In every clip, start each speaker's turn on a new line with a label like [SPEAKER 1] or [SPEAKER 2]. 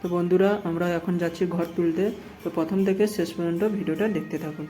[SPEAKER 1] তো বন্ধুরা, আমরা এখন যাচ্ছি ঘর তুলতে। তো প্রথম থেকে শেষ পর্যন্ত ভিডিওটা দেখতে থাকুন।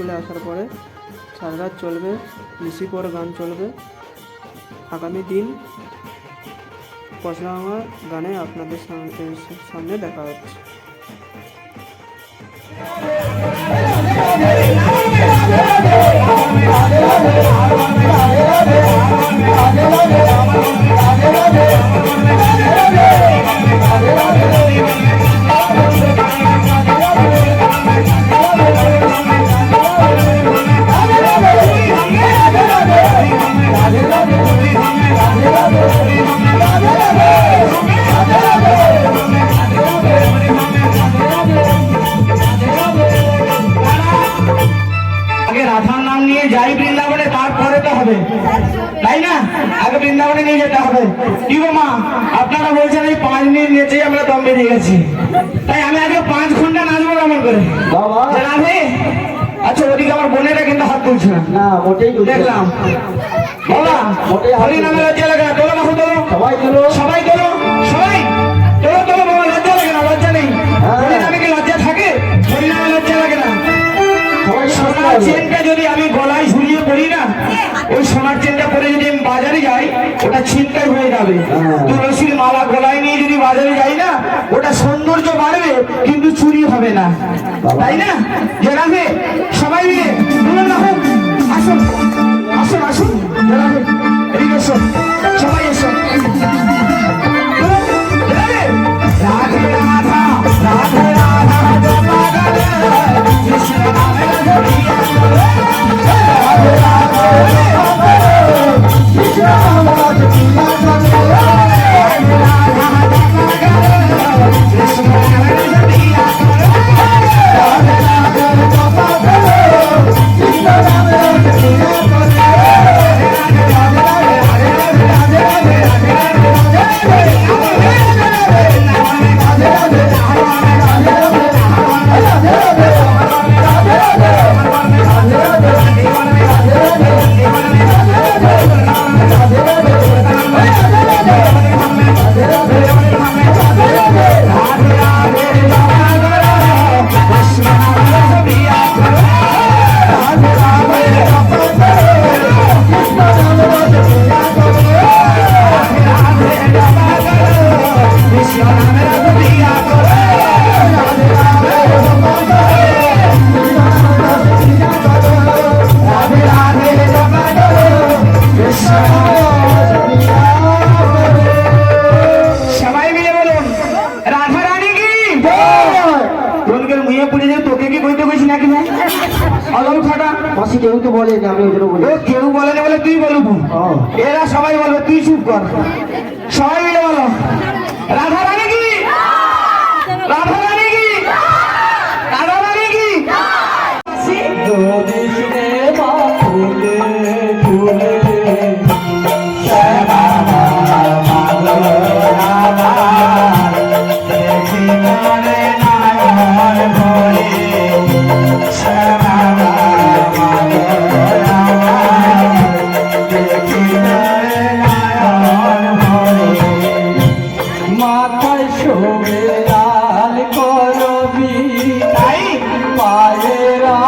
[SPEAKER 1] তুলে আসার পরে সারা চলবে নিশি পর গান চলবে আগামী দিন আমার গানে আপনাদের সামনে দেখা হচ্ছে
[SPEAKER 2] আগে যাই বৃন্দাবনে তারপরে তো হবে। তাই না? আগে বৃন্দাবনে নিয়ে যেতে হবে। কি গো মা? আপনারা বলছেন এই পাঁচ মিনিট নেচে আমরা দম বেরিয়ে গেছি। তাই আমি আগে পাঁচ ঘণ্টা নাচবো কেমন করে? আচ্ছা ওদিকে আমার বোনেরা কিন্তু হাত তুলছে না।
[SPEAKER 3] মোটেই
[SPEAKER 2] দেখলাম। বাবা হরি নামে লজ্জা লাগে না। তোলো মাথা তোলো।
[SPEAKER 3] সবাই তুলো।
[SPEAKER 2] সবাই তোলো। সবাই। তোলো তোলো বাবা লজ্জা লাগে না লজ্জা নেই।
[SPEAKER 3] হ্যাঁ।
[SPEAKER 2] হরি নামে কি লজ্জা থাকে? হরি নামে লজ্জা লাগে না। সোনার চেনটা যদি আমি গলায় ঝুলিয়ে পড়ি না ওই সোনার চেনটা পরে যদি আমি বাজারে যাই ওটা ছিনতাই হয়ে যাবে।
[SPEAKER 3] হ্যাঁ।
[SPEAKER 2] তুলসীর মালা গলায় নিয়ে যদি বাজারে যাই না ওটা সৌন্দর্য বাড়বে কিন্তু চুরি হবে না। তাই না? জেরাবে সবাই মিলে বলুন না হোক আসুন আসুন আসুন জেরাবে এদিকে এসো সবাই এসো। রাধে রাধা রাধে রাধা।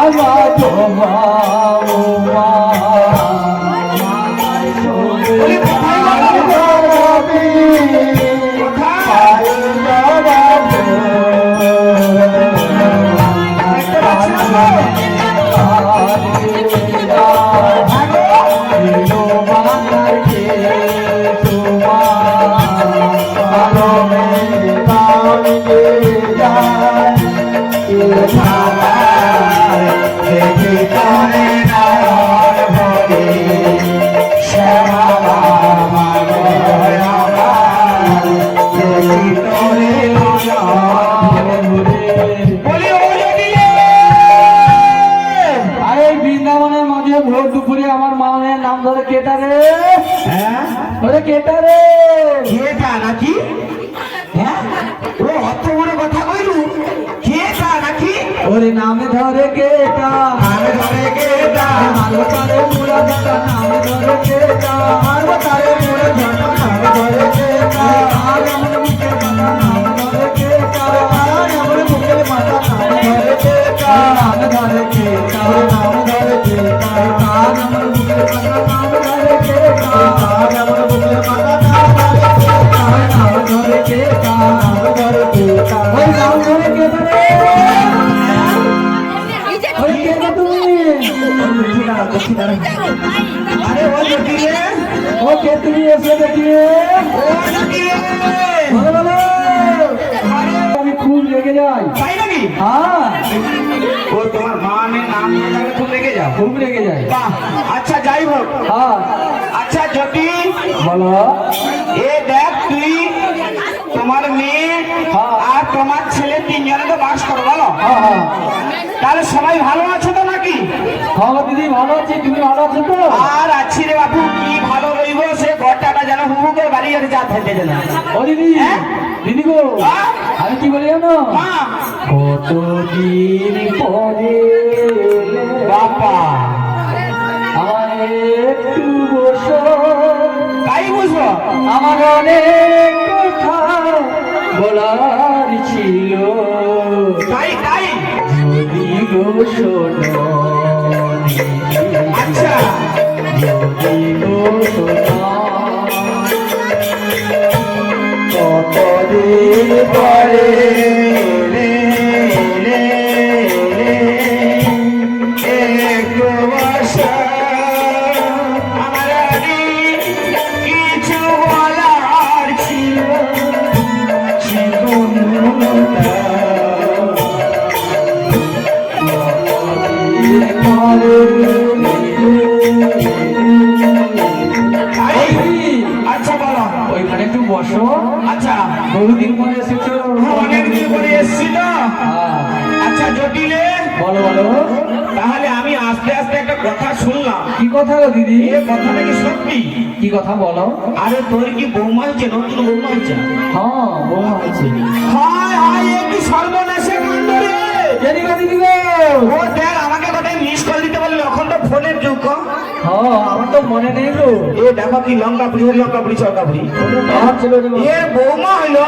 [SPEAKER 3] রাগা তোমা
[SPEAKER 2] আমি ধরে কে তা
[SPEAKER 3] আলো তারে মুড়া দাদা নামে ধরে কেটা আলো তারে মুড়া দাদা নামে ধরে কেটা আর আরে
[SPEAKER 2] ও
[SPEAKER 3] ও কে তুমি এসে দেখিয়ে আমি খুব রেগে যাই
[SPEAKER 2] তাই নাকি
[SPEAKER 3] হ্যাঁ
[SPEAKER 2] ও তোমার মানের নাম না জানলে তুমি রেগে যাও
[SPEAKER 3] খুব রেগে যাই
[SPEAKER 2] আচ্ছা যাই হোক
[SPEAKER 3] হ্যাঁ
[SPEAKER 2] আচ্ছা জটি
[SPEAKER 3] বলো।
[SPEAKER 2] এ দেখ তুই তোমার মেয়ে তোমার ছেলে তিনজনে তো বাস করো বলো।
[SPEAKER 3] হ্যাঁ হ্যাঁ।
[SPEAKER 2] তাহলে সবাই ভালো আছো তো নাকি?
[SPEAKER 3] হ্যাঁ দিদি ভালো আছি। তুমি ভালো আছো তো?
[SPEAKER 2] আর আছি রে বাবু কি ভালো রইব? সে ঘরটাটা যেন হুহু করে বাড়ি গেলে যা থাকতে যেন।
[SPEAKER 3] ও দিদি? দিদি গো? আমি কি বলি জানো? কতদিন পরে
[SPEAKER 2] বাবা।
[SPEAKER 3] আমার একটু বসো।
[SPEAKER 2] তাই বুঝব
[SPEAKER 3] আমার অনেক কথা। বলার ছিল।
[SPEAKER 2] তাই তাই।
[SPEAKER 3] শোনো। বহুদিন পরে এসেছ?
[SPEAKER 2] অনেকদিন পরে এসছি তো।
[SPEAKER 3] হ্যাঁ,
[SPEAKER 2] আচ্ছা জটিলে?
[SPEAKER 3] বলো বলো।
[SPEAKER 2] তাহলে আমি আস্তে আস্তে একটা কথা শুনলাম।
[SPEAKER 3] কি কথা গো দিদি?
[SPEAKER 2] এ কথাটা কি সত্যি?
[SPEAKER 3] কি কথা বলো।
[SPEAKER 2] আরে তোর কি বৌমা হয়েছে? নতুন বৌমা হয়েছে?
[SPEAKER 3] হ্যাঁ বৌমা আছে
[SPEAKER 2] হায় হায় এ কি সর্বনাশে কাণ্ড রে!
[SPEAKER 3] দিদি গো।
[SPEAKER 2] ও দেখ আমাকে কোথায় মিস কল দিতে ফোনের যুগ।
[SPEAKER 3] হ্যাঁ আমার তো মনে নেই গো
[SPEAKER 2] এ দেখো কি লঙ্কা পুরি লঙ্কা পুরি চরকা পুরি এ বৌমা হইল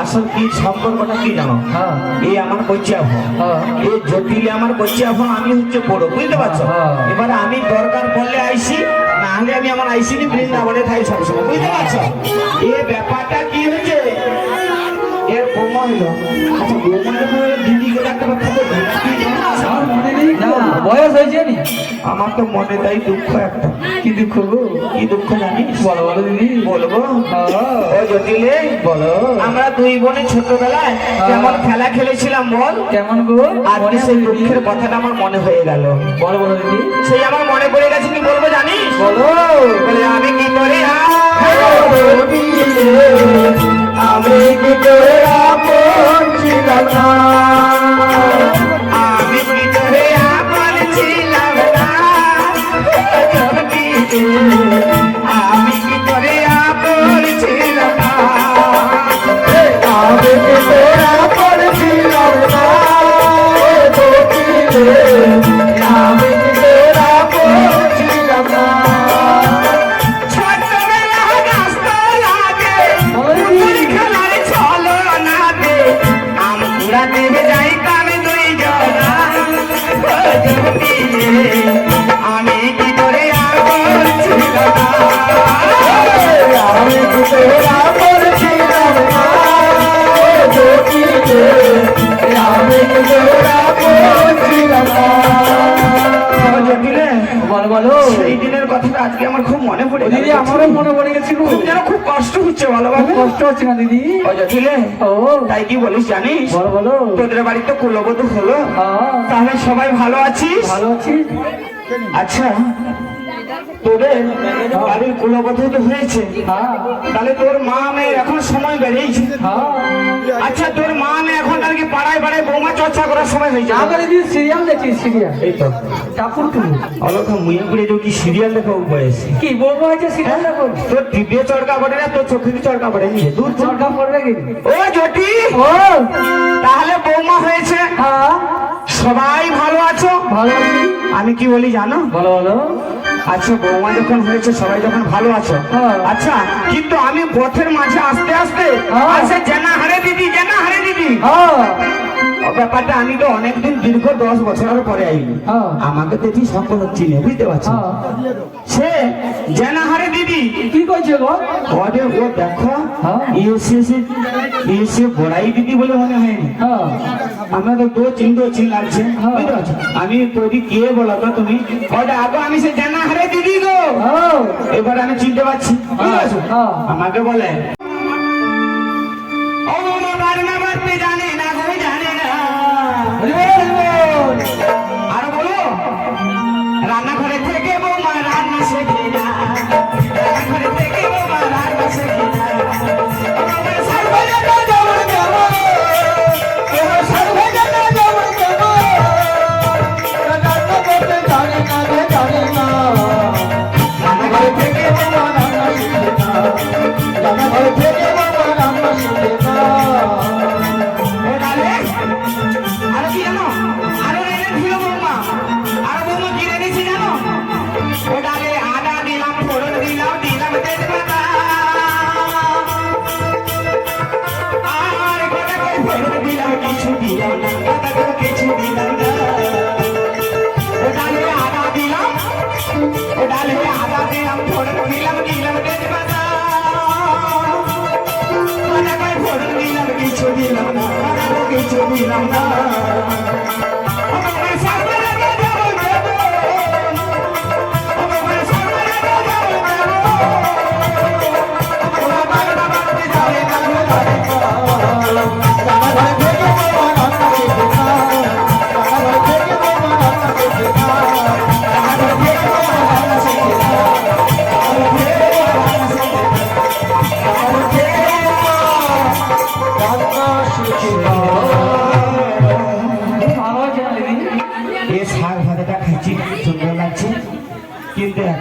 [SPEAKER 2] আসল কি সম্পর্কটা কি জানো এই আমার কচ্চা ফোন এই জটিলে আমার কচ্চা ফোন আমি হচ্ছে বড় বুঝতে পারছ। এবারে আমি দরকার পড়লে আইসি না হলে আমি আমার আইসি নি বৃন্দাবনে থাই সবসময় বুঝতে পারছ এ ব্যাপারটা কি হয়েছে এর বৌমা হইল আচ্ছা বৌমা দিদিকে ডাক্তার
[SPEAKER 3] বয়স হয়েছে নি?
[SPEAKER 2] আমার তো মনে তাই দুঃখ একটা।
[SPEAKER 3] কি দুঃখ গো?
[SPEAKER 2] কি দুঃখ জানিস?
[SPEAKER 3] বলো বলো দিদি
[SPEAKER 2] বলব
[SPEAKER 3] হ্যাঁ,
[SPEAKER 2] ও জটিলে
[SPEAKER 3] বলো।
[SPEAKER 2] আমরা দুই বোনে ছোটবেলায় কেমন খেলা খেলেছিলাম বল
[SPEAKER 3] কেমন গো?
[SPEAKER 2] আর সেই দুঃখের কথাটা আমার মনে হয়ে গেল।
[SPEAKER 3] বলো বলো দিদি।
[SPEAKER 2] সেই আমার মনে পড়ে গেছে কি বলব জানিস?
[SPEAKER 3] বলো।
[SPEAKER 2] বলে আমি কি করে
[SPEAKER 3] আমি কি করে আপন ছিলাম
[SPEAKER 2] আজকে আমার খুব মনে পড়ে
[SPEAKER 3] দিদি আমারও মনে পড়ে গেছে
[SPEAKER 2] খুব যেন খুব কষ্ট হচ্ছে
[SPEAKER 3] বলো
[SPEAKER 2] বাবু।
[SPEAKER 3] কষ্ট হচ্ছে না দিদি?
[SPEAKER 2] ও
[SPEAKER 3] ও।
[SPEAKER 2] তাই কি বলিস জানিস?
[SPEAKER 3] বলো বলো।
[SPEAKER 2] তোদের বাড়িতে কুলবধূ হলো।
[SPEAKER 3] হ্যাঁ।
[SPEAKER 2] তাহলে সবাই ভালো আছিস?
[SPEAKER 3] ভালো আছি।
[SPEAKER 2] আচ্ছা। তোদের বাড়ির কুলবধূ তো হয়েছে।
[SPEAKER 3] হ্যাঁ।
[SPEAKER 2] তাহলে তোর মা মেয়ের এখন সময় বেড়েছে
[SPEAKER 3] হ্যাঁ।
[SPEAKER 2] আচ্ছা তোর মা মেয়ে এখন আর কি পাড়ায় পাড়ায় বৌমা চর্চা করার সময় হয়েছে
[SPEAKER 3] আগে দিদি সিরিয়াল দেখি সিরিয়াল
[SPEAKER 2] এই তো।
[SPEAKER 3] কাপুর টুকু
[SPEAKER 2] অলকা মুয়ে যে কি সিরিয়াল দেখা বয়স।
[SPEAKER 3] কি বলব হয়েছে সিরিয়াল দেখো?
[SPEAKER 2] তোর দিব্য চড়কা পড়ে না তোর চোখে চড়কা পড়ে নি? দূর চড়
[SPEAKER 3] চরকা পড়বে কি?
[SPEAKER 2] ও জটি
[SPEAKER 3] ও!
[SPEAKER 2] তাহলে বৌমা হয়েছে।
[SPEAKER 3] হ্যাঁ।
[SPEAKER 2] সবাই ভালো আছো?
[SPEAKER 3] ভালো আছি।
[SPEAKER 2] আমি কি বলি জানো?
[SPEAKER 3] বলো বলো।
[SPEAKER 2] আচ্ছা বৌমা যখন হয়েছে সবাই যখন ভালো আছো?
[SPEAKER 3] হ্যাঁ।
[SPEAKER 2] আচ্ছা কিন্তু আমি পথের মাঝে আস্তে আস্তে
[SPEAKER 3] আসে
[SPEAKER 2] আচ্ছা জানা হারে দিদি জেনা হারে দিদি।
[SPEAKER 3] হ্যাঁ।
[SPEAKER 2] ব্যাপারটা আমি তো অনেকদিন দীর্ঘ দশ বছরের পরে। আমাকে তো সকল চিনে বুঝতে পারছি? সে জানা হারে দিদি।
[SPEAKER 3] কি কইছে গো?
[SPEAKER 2] ও। দেখো বড়াই দিদি বলে মনে হয়নি। আমরা তো দো চিন দো চিন লাগছে। বুঝতে পারছ? আমি তোরি কে বলো তো তুমি? ওটা আগে আমি সে জানা হারে দিদি গো। এবার আমি চিনতে পারছি বুঝতে পারছ। আমাকে বলে কিছু দিলাম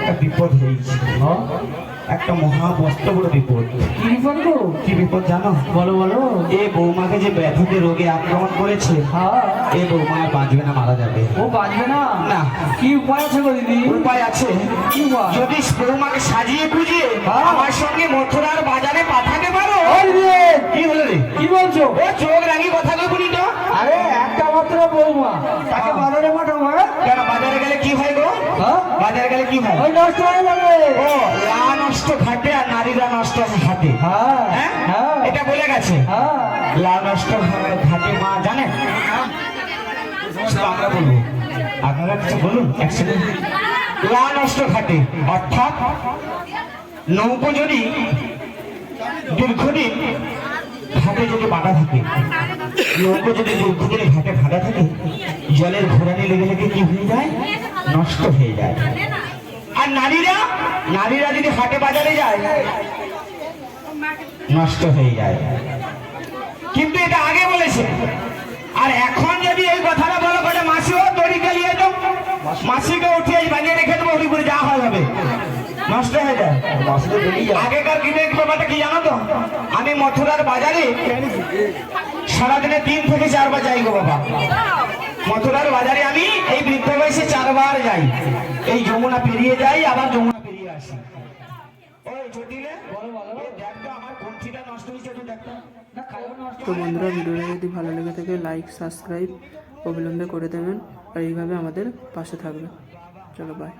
[SPEAKER 2] একটা বিপদ হয়েছে একটা মহা মস্ত বড় বিপদ।
[SPEAKER 3] কি বিপদ গো?
[SPEAKER 2] কি বিপদ জানো?
[SPEAKER 3] বলো বলো।
[SPEAKER 2] এ বৌমাকে যে ব্যাধিতে রোগে আক্রমণ করেছে
[SPEAKER 3] হ্যাঁ।
[SPEAKER 2] এ বৌমা বাঁচবে না মারা যাবে।
[SPEAKER 3] ও বাঁচবে না?
[SPEAKER 2] না।
[SPEAKER 3] কি উপায় আছে গো দিদি?
[SPEAKER 2] উপায় আছে।
[SPEAKER 3] কি উপায়?
[SPEAKER 2] যদি বৌমাকে সাজিয়ে গুজিয়ে
[SPEAKER 3] হ্যাঁ।
[SPEAKER 2] আমার সঙ্গে মথুরার বাজারে পাঠাতে পারো। কি হলো রে?
[SPEAKER 3] কি বলছো?
[SPEAKER 2] ও চোখ রাঙি কথা কই বলি তো
[SPEAKER 3] আরে একটা মাত্র বৌমা। তাকে বাজারে পাঠাবো হ্যাঁ?
[SPEAKER 2] কেন বাজারে গেলে কি হয় গো
[SPEAKER 3] হ্যাঁ
[SPEAKER 2] বাজারে গেলে কি হয়?
[SPEAKER 3] ওই নষ্ট হয়ে যাবে।
[SPEAKER 2] ও লা নষ্ট ঘাটে আর নারীরা নষ্ট ঘাটে
[SPEAKER 3] হ্যাঁ।
[SPEAKER 2] হ্যাঁ?
[SPEAKER 3] হ্যাঁ।
[SPEAKER 2] এটা বলে গেছে।
[SPEAKER 3] হ্যাঁ।
[SPEAKER 2] লা নষ্ট ঘাটে মা জানে আমরা বলব। আপনারা কিছু বলুন এক সেকেন্ড লা নষ্ট ঘাটে অর্থাৎ নৌকো যদি দীর্ঘদিন ঘাটে যদি বাঁধা থাকে নৌকো যদি দীর্ঘদিন ঘাটে ভাড়া থাকে জলের ঘোরানি লেগে লেগে কি হয়ে যায়? নষ্ট হয়ে যায়। আর নারীরা? নারীরা যদি হাটে বাজারে যায়, নষ্ট হয়ে যায়। কিন্তু এটা আগে বলেছে। আর এখন যদি এই কথাটা বলো কথা মাসিও দড়ি গেলিয়ে তো মাসিকে উঠিয়ে বানিয়ে রেখে দেবো হরি করে যা হবে। নষ্ট হয়ে যায়। আগেকার দিনের ব্যাপারটা কি জানো তো? আমি মথুরার বাজারে সারাদিনে তিন থেকে চারবার যাই গো বাবা। মথুরার বাজারে আমি এই বৃদ্ধ বয়সে চারবার যাই। এই যমুনা পেরিয়ে যাই আবার যমুনা পেরিয়ে আসি।
[SPEAKER 1] তো বন্ধুরা ভিডিওটা যদি ভালো লেগে থাকে লাইক সাবস্ক্রাইব অবিলম্বে করে দেবেন। আর এইভাবে আমাদের পাশে থাকবে। চলো বাই